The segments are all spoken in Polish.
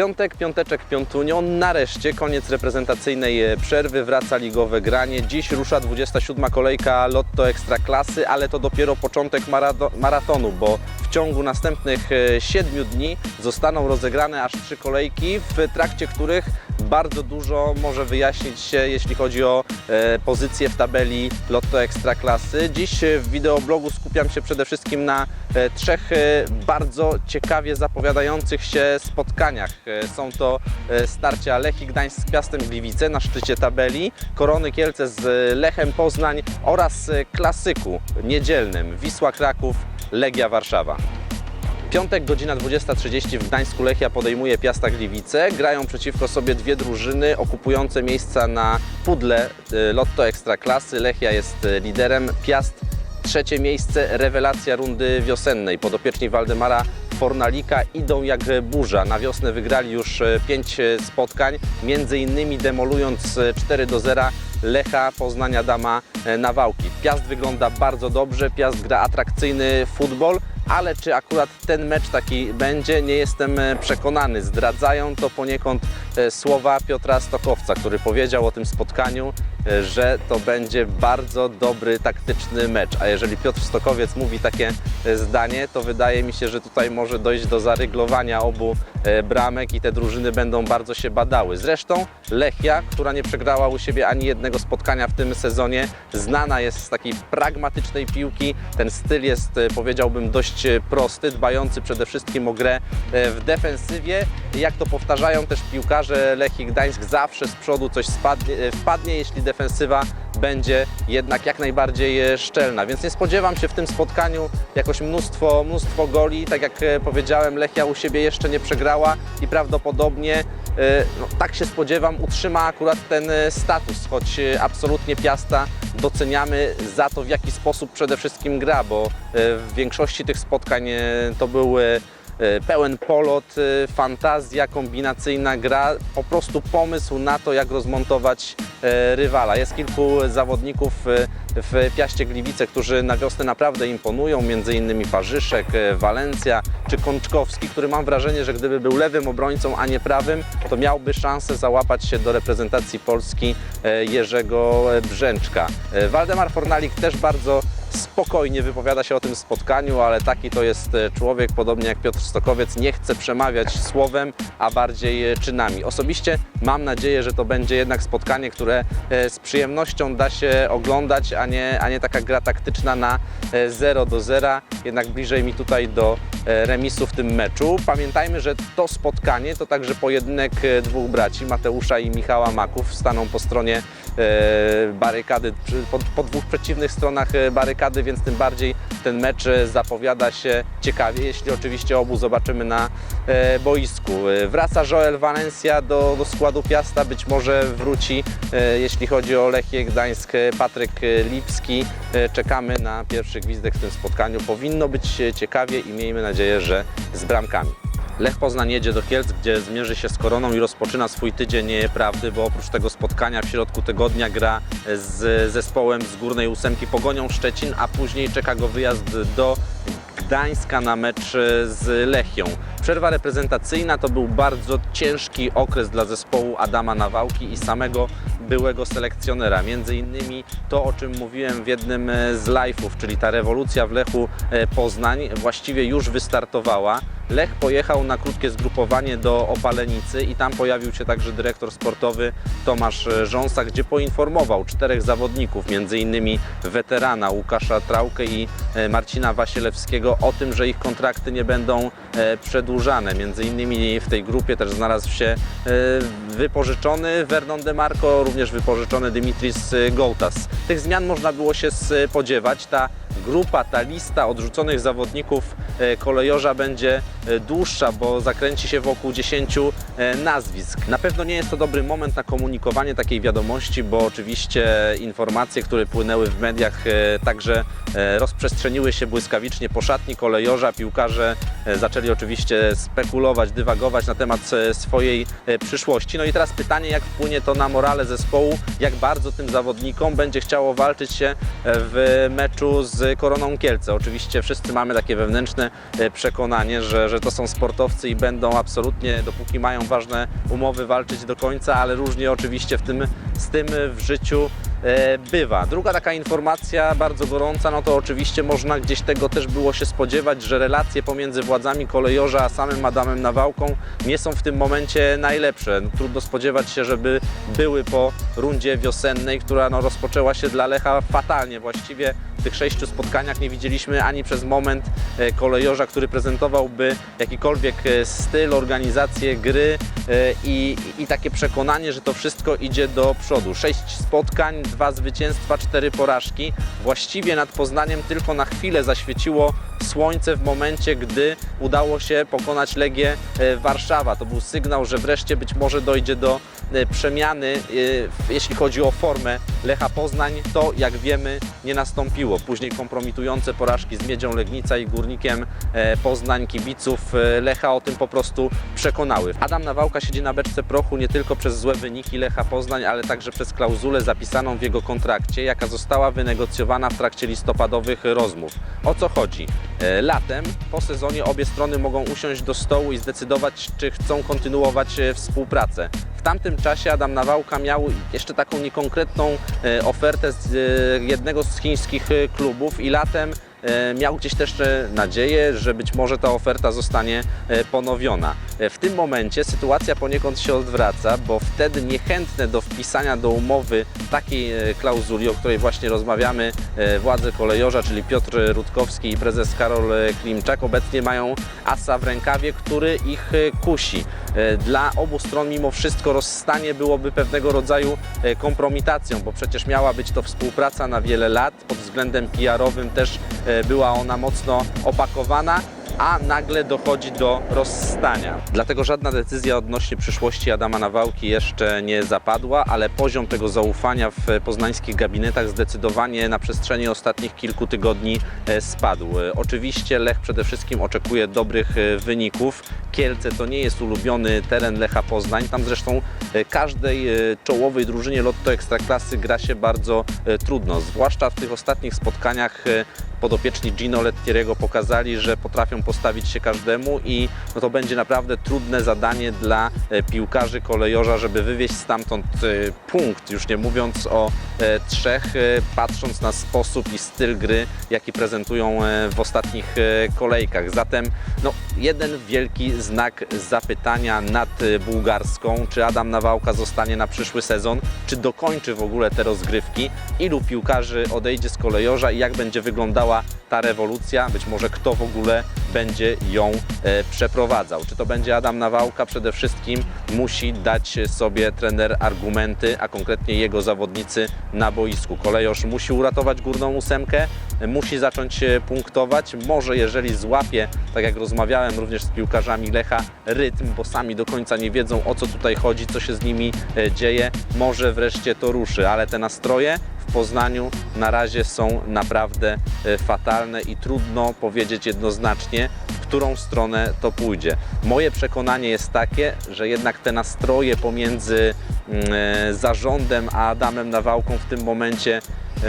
Piątek, piąteczek, piątunio. Nareszcie koniec reprezentacyjnej e, przerwy, wraca ligowe granie. Dziś rusza 27. kolejka Lotto Ekstraklasy, ale to dopiero początek maratonu, bo w ciągu następnych 7 dni zostaną rozegrane aż trzy kolejki, w trakcie których bardzo dużo może wyjaśnić się, jeśli chodzi o e, pozycję w tabeli Lotto Ekstraklasy. Dziś e, w wideoblogu skupiam się przede wszystkim na e, trzech e, bardzo ciekawie zapowiadających się spotkaniach. E, Są to e, starcia Lechii Gdańsk z Piastem Gliwice na szczycie tabeli, Korony Kielce z Lechem Poznań oraz e, klasyku niedzielnym Wisła Kraków, Legia Warszawa. Piątek, godzina 20.30 w Gdańsku Lechia podejmuje Piasta Gliwice. Grają przeciwko sobie dwie drużyny okupujące miejsca na pudle Lotto Ekstraklasy. Lechia jest liderem, Piast trzecie miejsce, rewelacja rundy wiosennej. Podopieczni Waldemara Fornalika idą jak burza. Na wiosnę wygrali już y, pięć y, spotkań, między innymi demolując y, 4 do 0 Lecha Poznania Dama Nawałki. Piast wygląda bardzo dobrze, Piast gra atrakcyjny futbol, ale czy akurat ten mecz taki będzie, nie jestem e, przekonany. Zdradzają to poniekąd e, słowa Piotra Stokowca, który powiedział o tym spotkaniu, e, że to będzie bardzo dobry taktyczny mecz. A jeżeli Piotr Stokowiec mówi takie e, zdanie, to wydaje mi się, że tutaj może dojść do zaryglowania obu e, bramek i te drużyny będą bardzo się badały. Zresztą Lechia, która nie przegrała u siebie ani jednego spotkania w tym sezonie, znana jest z takiej pragmatycznej piłki. Ten styl jest, e, powiedziałbym, dość e, prosty, dbający przede wszystkim o grę e, w defensywie. Jak to powtarzają też piłkarze Lechii Gdańsk, zawsze z przodu coś spadnie, e, wpadnie, jeśli defensywa będzie jednak jak najbardziej e, szczelna. Więc nie spodziewam się w tym spotkaniu jakoś mnóstwo, mnóstwo goli. Tak jak e, powiedziałem, Lechia u siebie jeszcze nie przegrała i prawdopodobnie no, tak się spodziewam, utrzyma akurat ten e, status, choć e, absolutnie Piasta doceniamy za to, w jaki sposób przede wszystkim gra, bo e, w większości tych spotkań e, to były e, pełen polot, e, fantazja, kombinacyjna gra, po prostu pomysł na to, jak rozmontować e, rywala. Jest kilku zawodników e, w Piaście Gliwice, którzy na wiosnę naprawdę imponują, między innymi Parzyszek, e, Walencja czy Kączkowski, który mam wrażenie, że gdyby był lewym obrońcą, a nie prawym, to miałby szansę załapać się do reprezentacji Polski e, Jerzego Brzęczka. E, Waldemar Fornalik też bardzo spokojnie wypowiada się o tym spotkaniu, ale taki to jest e, człowiek, podobnie jak Piotr Stokowiec, nie chce przemawiać słowem, a bardziej e, czynami. Osobiście mam nadzieję, że to będzie jednak spotkanie, które e, z przyjemnością da się oglądać, a nie, a nie taka gra taktyczna na e, 0 do 0, jednak bliżej mi tutaj do remisu w tym meczu. Pamiętajmy, że to spotkanie to także pojedynek dwóch braci, Mateusza i Michała Maków, staną po stronie barykady, przy- po, po dwóch przeciwnych stronach e, barykady, więc tym bardziej ten mecz e, zapowiada się ciekawie, jeśli oczywiście obu zobaczymy na e, boisku. E, Wraca Joel Valencia do, do składu Piasta, być może wróci, e, jeśli chodzi o Lechię Gdańsk, e, Patryk e, Lipski. E, Czekamy na pierwszy gwizdek w tym spotkaniu. Powinno być e, ciekawie i miejmy nadzieję, że z bramkami. Lech Poznań jedzie do Kielc, gdzie zmierzy się z Koroną i rozpoczyna swój tydzień prawdy, bo oprócz tego spotkania w środku tygodnia gra z zespołem z Górnej Ósemki Pogonią Szczecin, a później czeka go wyjazd do Gdańska na mecz z Lechią. Przerwa reprezentacyjna to był bardzo ciężki okres dla zespołu Adama Nawałki i samego byłego selekcjonera. Między innymi to, o czym mówiłem w jednym z live'ów, czyli ta rewolucja w Lechu e, Poznań właściwie już wystartowała. Lech pojechał na krótkie zgrupowanie do Opalenicy i tam pojawił się także dyrektor sportowy Tomasz Rząsa, gdzie poinformował czterech zawodników, między innymi weterana Łukasza Trałkę i e, Marcina Wasielewskiego o tym, że ich kontrakty nie będą e, przedłużane. Między innymi w tej grupie też znalazł się e, wypożyczony Vernon DeMarco, również wypożyczony Dimitris Gołtas. Tych zmian można było się spodziewać. Ta grupa, ta lista odrzuconych zawodników e, kolejorza będzie e, dłuższa, bo zakręci się wokół 10 e, nazwisk. Na pewno nie jest to dobry moment na komunikowanie takiej wiadomości, bo oczywiście informacje, które płynęły w mediach, także rozprzestrzeniły się błyskawicznie po szatni kolejorza. Piłkarze zaczęli oczywiście spekulować, dywagować na temat swojej przyszłości. No i teraz pytanie, jak wpłynie to na morale zespołu, jak bardzo tym zawodnikom będzie chciało walczyć się w meczu z Koroną Kielce. Oczywiście wszyscy mamy takie wewnętrzne e, przekonanie, że, że to są sportowcy i będą absolutnie, dopóki mają ważne umowy, walczyć do końca, ale różnie oczywiście w tym, z tym w życiu e, bywa. Druga taka informacja bardzo gorąca, no to oczywiście można gdzieś tego też było się spodziewać, że relacje pomiędzy władzami kolejorza a samym Adamem Nawałką nie są w tym momencie najlepsze. Trudno spodziewać się, żeby były po rundzie wiosennej, która no, rozpoczęła się dla Lecha fatalnie. Właściwie w tych sześciu spotkaniach nie widzieliśmy ani przez moment e, kolejorza, który prezentowałby jakikolwiek e, styl, organizację gry e, i, i takie przekonanie, że to wszystko idzie do przodu. Sześć spotkań, dwa zwycięstwa, cztery porażki. Właściwie nad Poznaniem tylko na chwilę zaświeciło słońce w momencie, gdy udało się pokonać Legię Warszawa. To był sygnał, że wreszcie być może dojdzie do przemiany, e, w- jeśli chodzi o formę Lecha Poznań. To, jak wiemy, nie nastąpiło. Później kompromitujące porażki z Miedzią Legnica i Górnikiem e, Poznań kibiców e, Lecha o tym po prostu przekonały. Adam Nawałka siedzi na beczce prochu nie tylko przez złe wyniki Lecha Poznań, ale także przez klauzulę zapisaną w jego kontrakcie, jaka została wynegocjowana w trakcie listopadowych rozmów. O co chodzi? E, Latem po sezonie obie strony mogą usiąść do stołu i zdecydować, czy chcą kontynuować współpracę. W tamtym czasie Adam Nawałka miał jeszcze taką niekonkretną e, ofertę z e, jednego z chińskich e, klubów i latem miał gdzieś też e, nadzieję, że być może ta oferta zostanie e, ponowiona. E, W tym momencie sytuacja poniekąd się odwraca, bo wtedy niechętne do wpisania do umowy takiej e, klauzuli, o której właśnie rozmawiamy, e, władze kolejorza, czyli Piotr Rutkowski i prezes Karol e, Klimczak obecnie mają asa w rękawie, który ich e, kusi. E, Dla obu stron mimo wszystko rozstanie byłoby pewnego rodzaju e, kompromitacją, bo przecież miała być to współpraca na wiele lat. Pod względem PR-owym też e, była ona mocno opakowana a nagle dochodzi do rozstania. Dlatego żadna decyzja odnośnie przyszłości Adama Nawałki jeszcze nie zapadła, ale poziom tego zaufania w poznańskich gabinetach zdecydowanie na przestrzeni ostatnich kilku tygodni e, spadł. E, Oczywiście Lech przede wszystkim oczekuje dobrych e, wyników. Kielce to nie jest ulubiony teren Lecha Poznań. Tam zresztą e, każdej e, czołowej drużynie Lotto Ekstraklasy gra się bardzo e, trudno, zwłaszcza w tych ostatnich spotkaniach e, podopieczni Gino Lettieriego pokazali, że potrafią postawić się każdemu i no to będzie naprawdę trudne zadanie dla e, piłkarzy kolejorza, żeby wywieźć stamtąd e, punkt, już nie mówiąc o e, trzech, patrząc na sposób i styl gry, jaki prezentują w ostatnich kolejkach. Zatem no, jeden wielki znak zapytania nad e, bułgarską, czy Adam Nawałka zostanie na przyszły sezon, czy dokończy w ogóle te rozgrywki, ilu piłkarzy odejdzie z kolejorza i jak będzie wyglądała ta rewolucja, być może kto w ogóle będzie ją e, przeprowadzał. Czy to będzie Adam Nawałka? Przede wszystkim musi dać sobie trener argumenty, a konkretnie jego zawodnicy na boisku. Kolejorz musi uratować górną ósemkę, musi zacząć e, punktować. Może jeżeli złapie, tak jak rozmawiałem również z piłkarzami Lecha, rytm, bo sami do końca nie wiedzą o co tutaj chodzi, co się z nimi e, dzieje, może wreszcie to ruszy, ale te nastroje w Poznaniu na razie są naprawdę e, fatalne i trudno powiedzieć jednoznacznie, którą stronę to pójdzie. Moje przekonanie jest takie, że jednak te nastroje pomiędzy mm, zarządem a Adamem Nawałką w tym momencie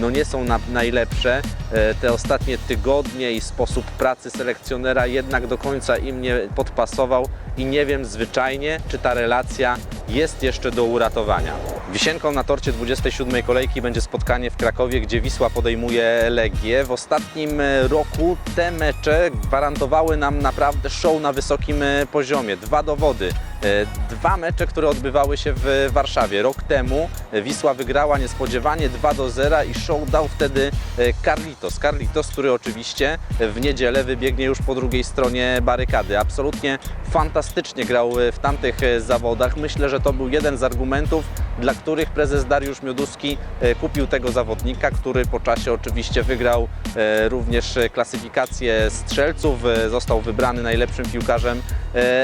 no nie są na, najlepsze. E, Te ostatnie tygodnie i sposób pracy selekcjonera jednak do końca im nie podpasował i nie wiem zwyczajnie, czy ta relacja jest jeszcze do uratowania. Wisienką na torcie 27. kolejki będzie spotkanie w Krakowie, gdzie Wisła podejmuje Legię. W ostatnim e, roku te mecze gwarantowały nam naprawdę show na wysokim e, poziomie. Dwa dowody. E, Dwa mecze, które odbywały się w Warszawie. Rok temu Wisła wygrała niespodziewanie 2 do 0 i show dał wtedy e, Carlitos. Carlitos, który oczywiście w niedzielę wybiegnie już po drugiej stronie barykady. Absolutnie fantastycznie grał e, w tamtych zawodach. Myślę, że to był jeden z argumentów, dla których prezes Dariusz Mioduski e, kupił tego zawodnika, który po czasie oczywiście wygrał e, również klasyfikację strzelców, e, został wybrany najlepszym piłkarzem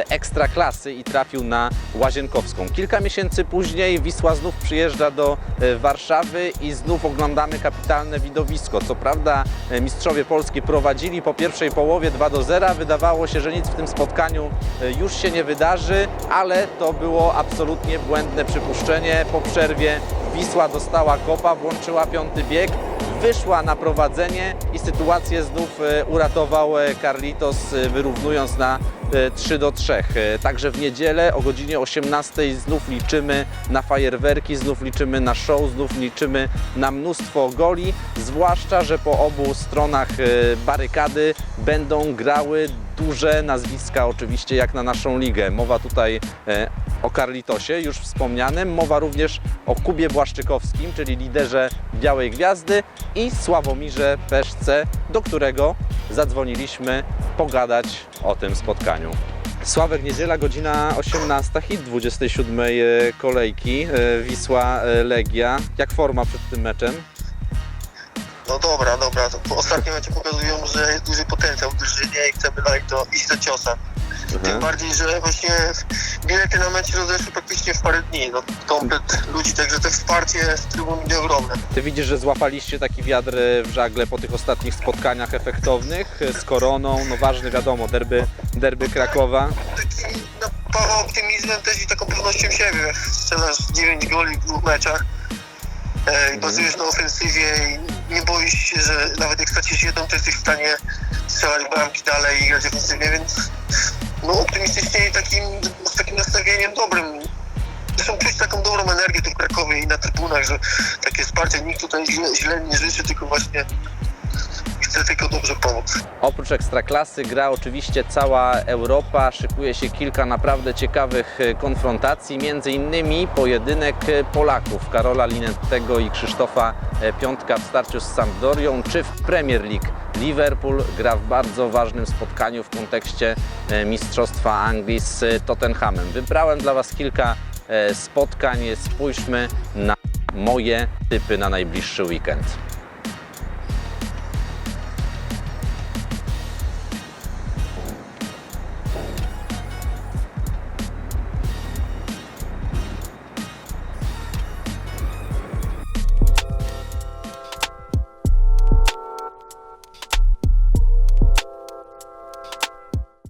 ekstraklasy i trafił na Łazienkowską. Kilka miesięcy później Wisła znów przyjeżdża do Warszawy i znów oglądamy kapitalne widowisko. Co prawda mistrzowie Polski prowadzili po pierwszej połowie 2 do 0. Wydawało się, że nic w tym spotkaniu już się nie wydarzy, ale to było absolutnie błędne przypuszczenie. Po przerwie Wisła dostała kopa, włączyła piąty bieg, wyszła na prowadzenie i sytuację znów e, uratował e, Carlitos, e, wyrównując na e, 3 do 3. E, Także w niedzielę o godzinie 18 znów liczymy na fajerwerki, znów liczymy na show, znów liczymy na mnóstwo goli, zwłaszcza, że po obu stronach barykady będą grały duże nazwiska oczywiście jak na naszą ligę. Mowa tutaj o Carlitosie, już wspomnianym, mowa również o Kubie Błaszczykowskim, czyli liderze Białej Gwiazdy i Sławomirze Peszce, do którego zadzwoniliśmy pogadać o tym spotkaniu. Sławek, niedziela, godzina 18, hit 27 e, kolejki, e, Wisła e, Legia. Jak forma przed tym meczem? No dobra, dobra. Ostatnie mecze pokazują, że jest duży potencjał w drużynie i chcemy dalej to iść do ciosem. Tym bardziej, że właśnie bilety na mecz rozeszły praktycznie w parę dni. No, komplet ludzi, także to wsparcie z trybun będzie ogromne. Ty widzisz, że złapaliście taki wiatr w żagle po tych ostatnich spotkaniach efektownych z Koroną, no ważny wiadomo, derby, derby Krakowa. Taki napawa optymizmem też i taką pewnością siebie. Strzelasz 9 goli w dwóch meczach. E, i bazujesz na ofensywie i nie boisz się, że nawet jak stracisz jedną, to jesteś w stanie strzelać bramki dalej i grać ofensywnie, więc no optymistycznie i takim, z takim nastawieniem dobrym. Zresztą czuć taką dobrą energię tu w Krakowie i na trybunach, że takie wsparcie nikt tutaj źle, źle nie życzy, tylko właśnie tylko dobrze pomóc. Oprócz Ekstraklasy gra oczywiście cała Europa, szykuje się kilka naprawdę ciekawych e, konfrontacji, między innymi pojedynek e, Polaków, Karola Linettego i Krzysztofa e, Piątka w starciu z Sampdorią, czy w Premier League. Liverpool gra w bardzo ważnym spotkaniu w kontekście Mistrzostwa Anglii z Tottenhamem. Wybrałem dla Was kilka spotkań, spójrzmy na moje typy na najbliższy weekend.